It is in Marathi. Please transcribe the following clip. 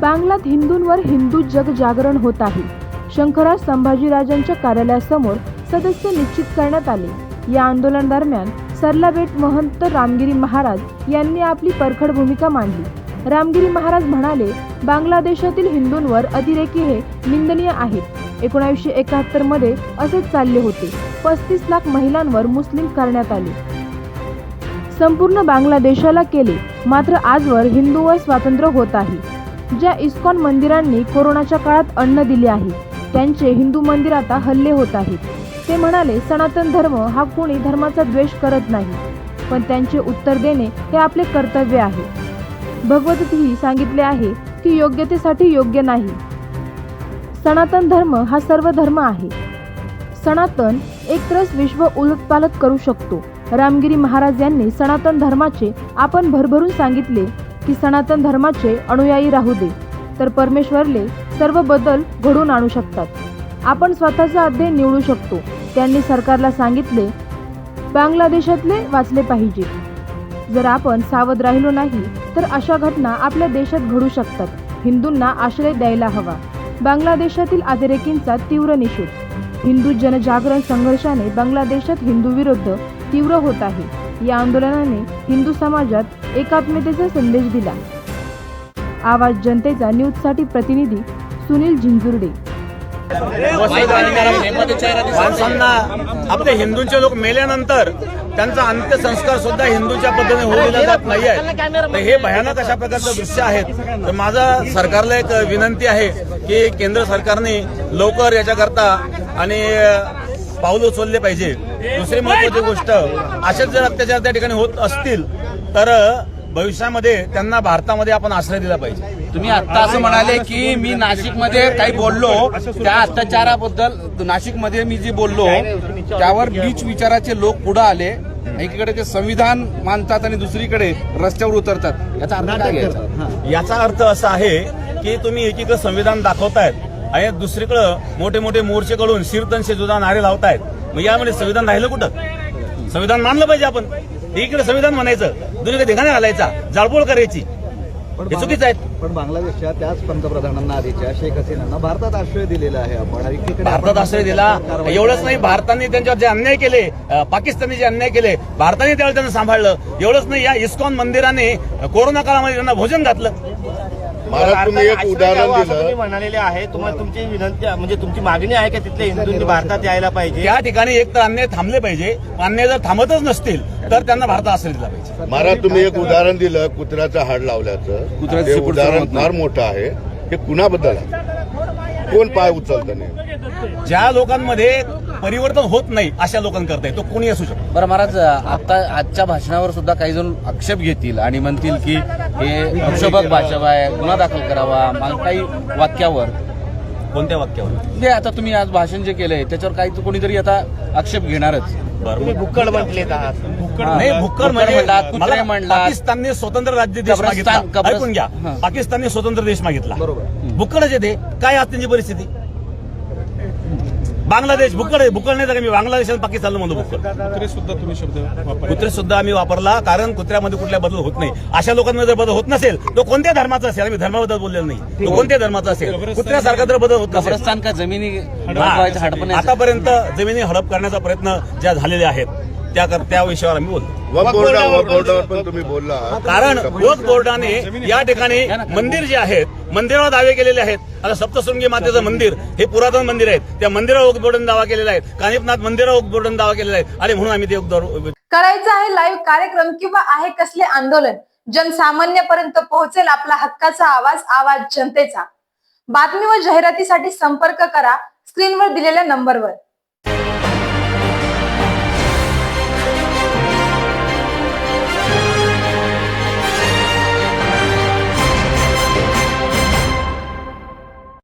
बांगलात हिंदूंवर हिंदू जग जागरण होत आहे. शंकराज संभाजीराजांच्या कार्यालयासमोर सदस्य निश्चित करण्यात आले. या आंदोलन दरम्यान सरलाबेट महंत रामगिरी महाराज यांनी आपली परखड भूमिका मांडली. रामगिरी महाराज म्हणाले बांगलादेशातील हिंदूंवर अतिरेकी हे निंदनीय आहेत. एकोणावीसशे एकाहत्तरमध्ये असेच चालले होते. पस्तीस लाख महिलांवर मुस्लिम करण्यात आले. संपूर्ण बांगलादेशाला केले. मात्र आजवर हिंदूवर स्वातंत्र्य होत आहे. ज्या इस्कॉन मंदिरांनी कोरोनाच्या काळात अन्न दिले आहे त्यांचे हिंदू मंदिर आता हल्ले होत आहेत. ते म्हणाले सनातन धर्म हा कोणी धर्माचा द्वेष करत नाही पण त्यांचे उत्तर देणे हे आपले कर्तव्य आहे. भगवतही सांगितले आहे की योग्यतेसाठी योग्य नाही. सनातन धर्म हा सर्व धर्म आहे. सनातन एकत्रच विश्व उलटपालट करू शकतो. रामगिरी महाराज यांनी सनातन धर्माचे आपण भरभरून सांगितले की सनातन धर्माचे अनुयायी राहू दे तर परमेश्वरले सर्व बदल घडून आणू शकतात. आपण स्वतःचा अध्यय निवडू शकतो. त्यांनी सरकारला सांगितले बांगलादेशातले वाचले पाहिजे. जर आपण सावध राहिलो नाही तर अशा घटना आपल्या देशात घडू शकतात. हिंदूंना आश्रय द्यायला हवा. बांगलादेशातील अतिरेकींचा तीव्र निषेध. हिंदू जनजागरण संघर्षाने बांगलादेशात हिंदू विरुद्ध तीव्र होत आहे. या आंदोलनाने हिंदू समाजात एकात्मतेचा संदेश दिला. आवाज जनतेचा न्यूजसाठी प्रतिनिधी सुनील झिंजुर्डे. माणसांना आपले हिंदूंचे लोक मेल्यानंतर त्यांचा अंत्यसंस्कार सुद्धा हिंदूच्या पद्धतीने होऊ दिला जात नाही आहे तर हे भयानक अशा प्रकारचं दृश्य आहेत तर माझा सरकारला एक विनंती आहे की केंद्र सरकारने लवकर याच्याकरता आणि पाऊल उचलले पाहिजे. दुसरी महत्वाची गोष्ट असेच जर अत्याचार त्या ठिकाणी होत असतील तर भविष्यामध्ये त्यांना भारतामध्ये आपण आश्रय दिला पाहिजे. तुम्ही आता असं म्हणाले की मी नाशिकमध्ये काही बोललो त्या अत्याचाराबद्दल नाशिकमध्ये मी जे बोललो त्यावर बीच विचाराचे लोक पुढे आले एकीकडे ते संविधान मानतात आणि दुसरीकडे रस्त्यावर उतरतात. याचा अर्थ काय घ्यायचा? याचा अर्थ असा आहे की तुम्ही एकीकडे संविधान दाखवतायत आणि दुसरीकडे मोठे मोठे मोर्चे कडून शीर्तनशे जुदा नारे लावतायत. मग यामध्ये संविधान राहिलं कुठं? संविधान मानलं पाहिजे आपण. एकीकडे संविधान म्हणायचं. दुसरीकडे धिंगाणा घालायचा. जाळपोळ करायची. हे चुकीचं आहेत पण बांगलादेशच्या त्याच पंतप्रधानांना आधीच्या शेख हसीनांना भारतात आश्रय दिलेला आहे आपण. भारतात आश्रय दिला. एवढंच नाही भारताने त्यांच्यावर जे अन्याय केले पाकिस्तानने जे अन्याय केले भारताने त्यावेळेस त्यांना सांभाळलं. एवढंच नाही या इस्कॉन मंदिराने कोरोना काळामध्ये त्यांना भोजन घातलं. मला तुम्ही एक उदाहरण दिलं. म्हणालेले आहे. तुम्हाला तुमची विनंती म्हणजे तुमची मागणी आहे का तिथल्या हिंदूंनी भारतात यायला पाहिजे? त्या ठिकाणी एक तर अन्याय थांबले पाहिजे. अन्याय जर थांबतच नसतील तर त्यांना भारतात आश्रय दिला पाहिजे. मला तुम्ही एक उदाहरण दिलं कुत्र्याचं हाड लावल्याचं. कुत्र्याचं ते उदाहरण. फार मोठं आहे. हे कुणाबद्दल आहे? कोण पाय उचलतं नाही ज्या लोकांमध्ये परिवर्तन होत नाही अशा लोकांकरता तो कोणी असू शकतो? बरं महाराज आता आजच्या भाषणावर सुद्धा काही जण आक्षेप घेतील आणि म्हणतील की हे प्रक्षोभक भाषा आहे गुन्हा दाखल करावा मग काही वाक्यावर. कोणत्या वाक्यावर? म्हणजे आता तुम्ही आज भाषण जे केलंय त्याच्यावर काही कोणीतरी आता आक्षेप घेणारच. तुम्ही भुक्कड म्हटलेत आहात. नाही भुक्कड भुक्कड म्हणजे. पाकिस्तानने स्वतंत्र राज्य देश मागितला. ऐकून घ्या. पाकिस्तानने स्वतंत्र देश मागितला. बरोबर. भुक्कडच येते काय आज त्यांची परिस्थिती? बांगलादेश भुक्कड आहे भुक्कड नाही तर मी बांगलादेश आणि पाकिस्तानला म्हणतो भुक्कड कुत्रे सुद्धा तुम्ही शब्द वापरला. कुत्रे सुद्धा आम्ही वापरला कारण कुत्र्यामध्ये कुठल्या बदल होत नाही. अशा लोकांमध्ये जर बदल होत नसेल तो कोणत्या धर्माचा असेल? आम्ही धर्माबद्दल बोललेलो नाही. तो कोणत्या धर्माचा असेल? कुत्र्यासारखा जर बदल होत नसेल. कब्रस्तान का जमिनी आतापर्यंत जमिनी हडप करण्याचा प्रयत्न ज्या झालेले आहेत त्या त्या विषयावर आम्ही बोलतो वक बोर्डा वक बोर्डावर पण तुम्ही बोलला. कारण वक्फ बोर्डाने या ठिकाणी मंदिर जे आहेत मंदिरावर दावे केलेले आहेत. आता सप्तशृंगी मातेचं मंदिर हे पुरातन मंदिर आहे त्या मंदिरावर वक्फ दावा केलेला आहे. कानिपनाथ मंदिरावर वक्फ दावा केलेला आहे. आणि म्हणून आम्ही ते करायचं आहे लाईव्ह कार्यक्रम किंवा आहे कसले आंदोलन? जनसामान्यपर्यंत पोहोचेल आपला हक्काचा आवाज आवाज जनतेचा. बातमी व जाहिरातीसाठी संपर्क करा. स्क्रीनवर दिलेल्या नंबरवर